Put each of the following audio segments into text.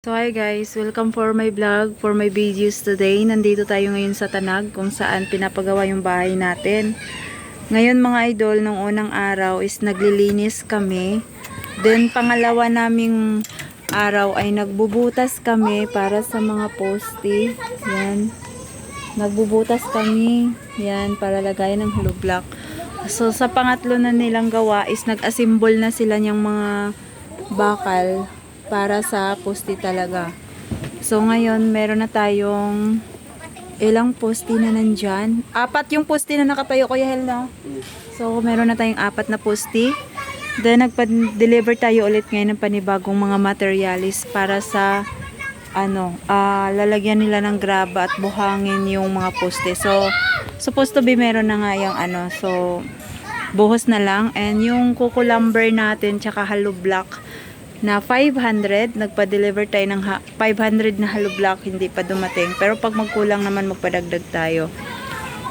So hi guys, welcome for my vlog, for my videos today. Nandito tayo ngayon sa Tanag kung saan pinapagawa yung bahay natin. Ngayon mga idol, nung unang araw is naglilinis kami. Then pangalawa naming araw ay nagbubutas kami para sa mga poste. Yan. Nagbubutas kami. Yan, para lagayan ng hollow block. So sa pangatlo na nilang gawa is nag-assemble na sila niyang mga bakal para sa poste talaga. So ngayon, meron na tayong ilang poste na nandyan. Apat yung poste na nakatayo, Kuya Hel, no? So meron na tayong apat na poste. Then nagpa-deliver tayo ulit ngayon ng panibagong mga materialis para sa ano, ah, lalagyan nila ng graba at buhangin yung mga poste. So, supposed to be meron na nga yung ano. So, buhos na lang. And yung kuko lumber natin, tsaka hollow block na 500. Nagpa-deliver tayo ng ha- 500 na hollow block, hindi pa dumating. Pero pag magkulang naman, magpadagdag tayo.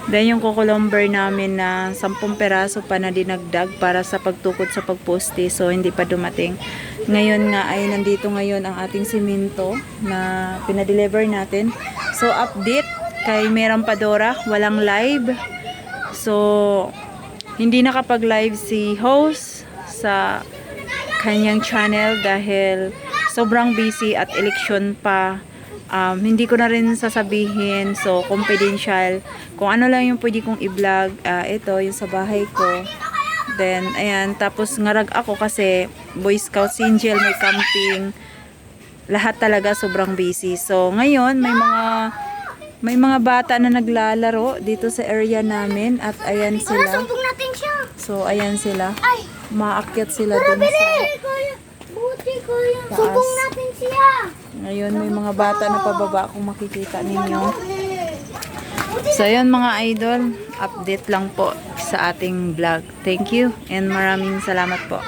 Then yung kuko lumber namin na 10 peraso pa na dinagdag para sa pagtukod sa pagposte. So, hindi pa dumating. Ngayon nga ay nandito ngayon ang ating simento na pinadeliver natin. So, update kay Meram Padora, walang live. So, hindi nakapag-live si host sa kanyang channel dahil sobrang busy at election pa. Um, hindi ko na rin sasabihin, so confidential. Kung ano lang yung pwede kong i-vlog, ah, ito, yung sa bahay ko. Then, ayan, tapos ngarag ako kasi Boy Scout Angel, may camping. Lahat talaga sobrang busy. So, ngayon, may mga may mga bata na naglalaro dito sa area namin at ayan sila. So, ayan sila. Ay, Maakyat sila dun sa... Buti, kuya. Taas. Sumbong natin siya. Ngayon, may mga bata na pababa kung makikita ninyo. So, yun mga idol. Update lang po sa ating vlog. Thank you and maraming salamat po.